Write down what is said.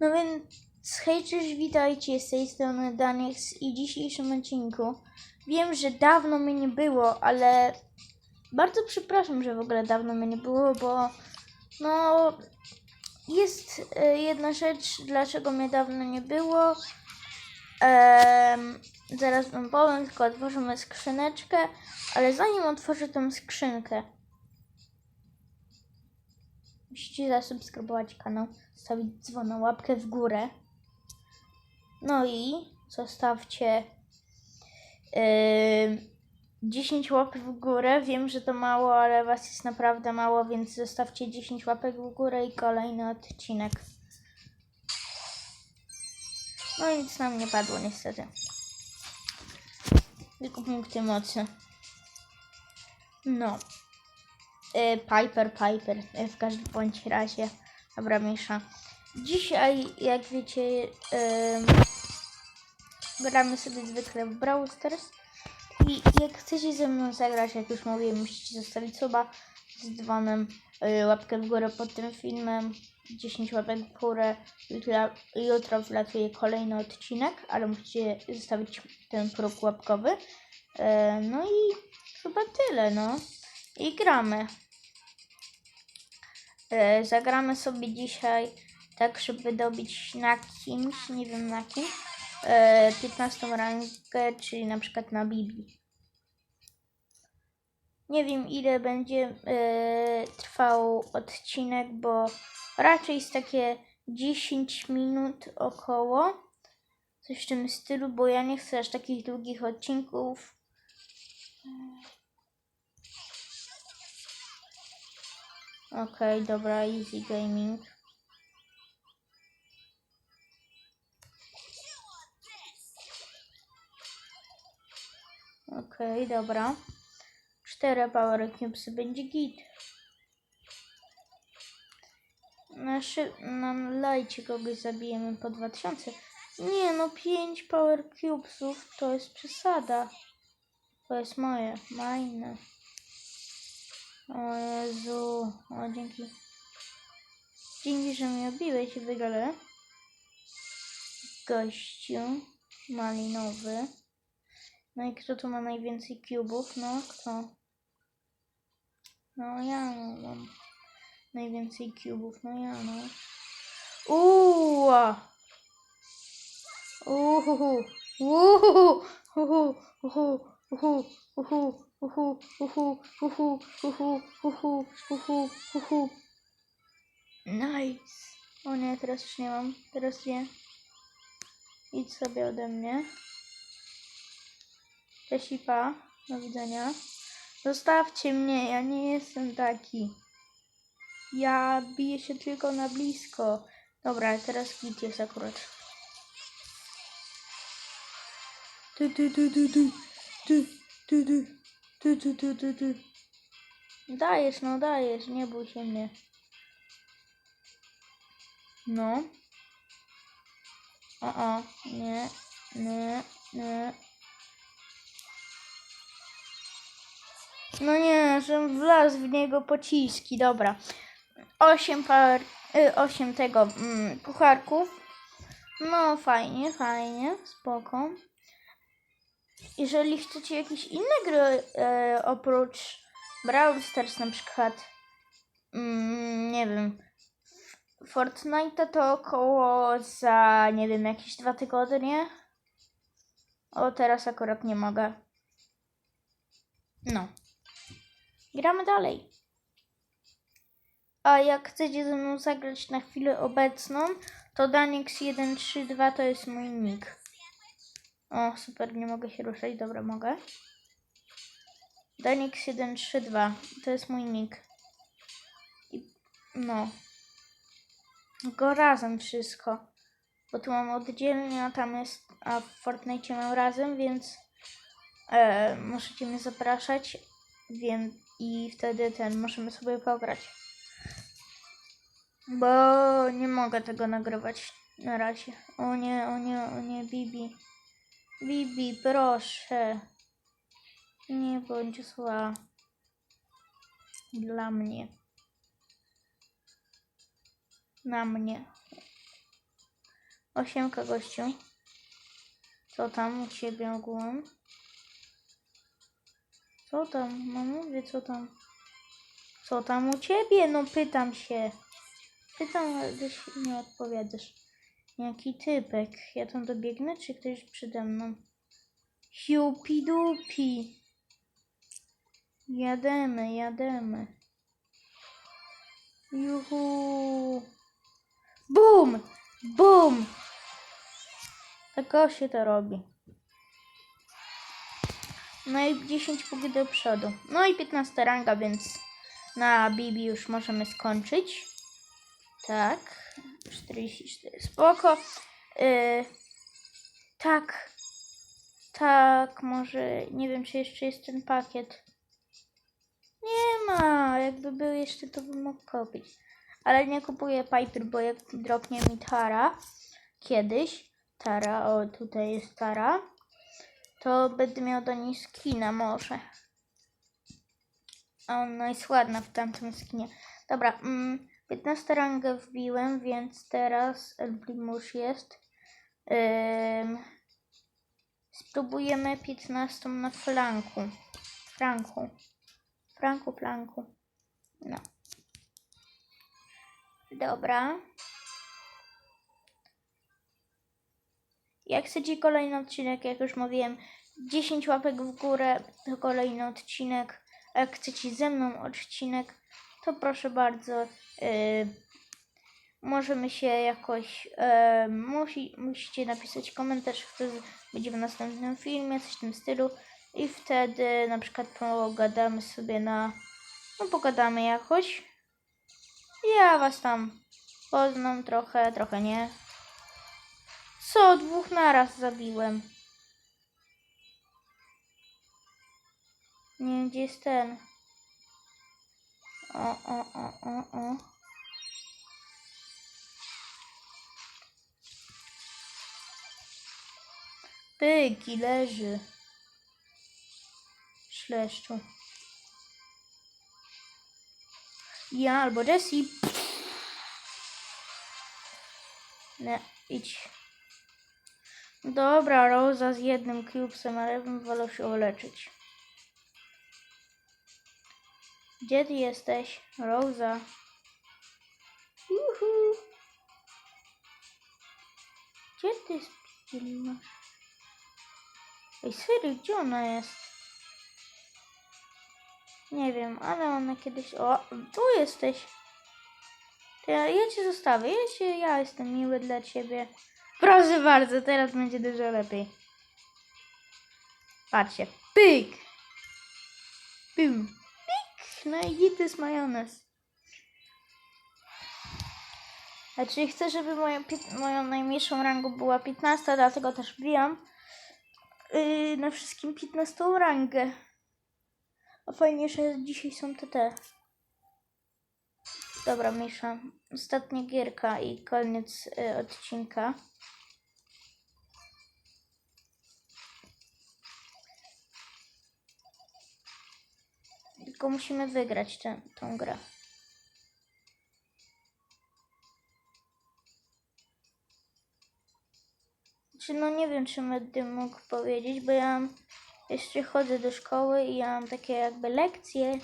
No więc hej, cześć, witajcie z tej strony Danix i w dzisiejszym odcinku wiem, że dawno mnie nie było, ale bardzo przepraszam, że w ogóle dawno mnie nie było, bo no jest e, jedna rzecz, dlaczego mnie dawno nie było. Em, zaraz wam powiem, tylko otworzymy skrzyneczkę, ale zanim otworzę tą skrzynkę, musicie zasubskrybować kanał, stawić dzwona, łapkę w górę. No i zostawcie yy, 10 łapek w górę. Wiem, że to mało, ale was jest naprawdę mało, więc zostawcie 10 łapek w górę i kolejny odcinek. No i nic nam nie padło niestety. Tylko punkty mocy. No. E, Piper, Piper, w każdym bądź razie. Dobra, mniejsza. Dzisiaj, jak wiecie, em, gramy sobie zwykle w Brawl Stars. I jak chcecie ze mną zagrać, jak już mówiłem, musicie zostawić suba z dzwonem, e, łapkę w górę pod tym filmem, 10 łapek w górę. Jutro, jutro wlatuje kolejny odcinek, ale musicie zostawić ten próg łapkowy. E, no i chyba tyle, no. I gramy. E, zagramy sobie dzisiaj tak, żeby dobić na kimś, nie wiem na kim, e, 15 rangę, czyli na przykład na Bibi. Nie wiem ile będzie e, trwał odcinek, bo raczej jest takie 10 minut około. Coś w tym stylu, bo ja nie chcę aż takich długich odcinków. Okej, dobra, easy gaming. Okej, dobra. Cztery power cubesy będzie git. Na, szy- na lajcie kogoś zabijemy po 2000. Nie no, 5 power cubesów to jest przesada. To jest moje, majne. O Jezu, o dzięki. Dzięki, że mnie obiłeś w ogóle. Gościu malinowy. No i kto tu ma najwięcej kubów? No, kto? No ja mam najwięcej kubów, no ja no. Uuu! Uhu! Uhu! Uhu! Uhu! Uhu! Uhu! Uhu! Uhu! Uhu! Uhu! Uhu! Uhu! Uhu! Nice! O nie, teraz już nie mam. Teraz nie. Idź sobie ode mnie. Cześć i pa. Do widzenia. Zostawcie mnie, ja nie jestem taki. Ja biję się tylko na blisko. Dobra, teraz git jest akurat. Du, du, du, du, du. Du, du, du. Du, du, du, du, du. Dajesz, no dajesz, nie bój się mnie. No. O, o, nie, nie, nie. No nie, że wlazł w niego pociski, dobra. 8 par, y, 8 tego mm, kucharków. No fajnie, fajnie, spoko. Jeżeli chcecie jakieś inne gry e, oprócz Brawl Stars na przykład, mm, nie wiem, Fortnite'a to około za, nie wiem, jakieś dwa tygodnie. O, teraz akurat nie mogę. No. Gramy dalej. A jak chcecie ze mną zagrać na chwilę obecną, to Danix132 to jest mój nick. O, super, nie mogę się ruszać. Dobra, mogę. Danix132 to jest mój nick. I, no. Go razem wszystko. Bo tu mam oddzielnie, a tam jest, a w Fortnite mam razem, więc e, możecie mnie zapraszać. Wiem, i wtedy ten możemy sobie pograć. Bo nie mogę tego nagrywać na razie. O nie, o nie, o nie, Bibi. Bibi, proszę. Nie bądź zła. Dla mnie. Na mnie. Osiemka gościu. Co tam u ciebie ogółem? Co tam? No mówię, co tam? Co tam u ciebie? No pytam się. Pytam, ale ty nie odpowiadasz. Jaki typek? Ja tam dobiegnę, czy ktoś przede mną? Hiupidupi. Jademy, jademy. Juhu. Bum! Bum! Tak się to robi. No i 10 punktów do przodu. No i 15 ranga, więc na Bibi już możemy skończyć. Tak. 44. Spoko. Yy, tak. Tak, może. Nie wiem, czy jeszcze jest ten pakiet. Nie ma. Jakby był jeszcze, to bym mógł kupić. Ale nie kupuję Piper, bo jak dropnie mi Tara kiedyś. Tara, o tutaj jest Tara. To będę miał do niej skina może. A ona jest ładna w tamtym skinie. Dobra, mm, 15 rangę wbiłem, więc teraz Elblimusz jest. Ym, spróbujemy 15 na flanku. Franku. Franku, flanku. No. Dobra. Jak chcecie kolejny odcinek, jak już mówiłem, 10 łapek w górę to kolejny odcinek. Jak chcecie ze mną odcinek, to proszę bardzo. Yy, możemy się jakoś. Yy, musi, musicie napisać komentarz, z- będzie w następnym filmie, coś w tym stylu. I wtedy na przykład pogadamy sobie na. No, pogadamy jakoś. Ja was tam poznam trochę, trochę nie. Co? Dwóch naraz zabiłem. Nie wiem, gdzie jest ten. O, o, o, o, o. Pyki leży. Szleszczu. Ja albo Jessie. Nie, idź. Dobra, Rosa z jednym cubesem, ale bym wolał się uleczyć. Gdzie ty jesteś, Rosa? Juhu. Gdzie ty spili masz? Ej, serio, gdzie ona jest? Nie wiem, ale ona kiedyś... O, tu jesteś. To ja, ja cię zostawię, ja, cię, ja jestem miły dla ciebie. Proszę bardzo, teraz będzie dużo lepiej. Patrzcie. Pyk! Pum. No i git jest majonez. A czyli chcę, żeby pięt- moją najmniejszą rangą była 15, dlatego też wbijam yy, na wszystkim 15 rangę. A fajnie, że dzisiaj są te te. Dobra, Misza. Ostatnia gierka i koniec y, odcinka. Tylko musimy wygrać tę, tą grę. Czy no nie wiem, czy będę mógł powiedzieć, bo ja jeszcze chodzę do szkoły i ja mam takie jakby lekcje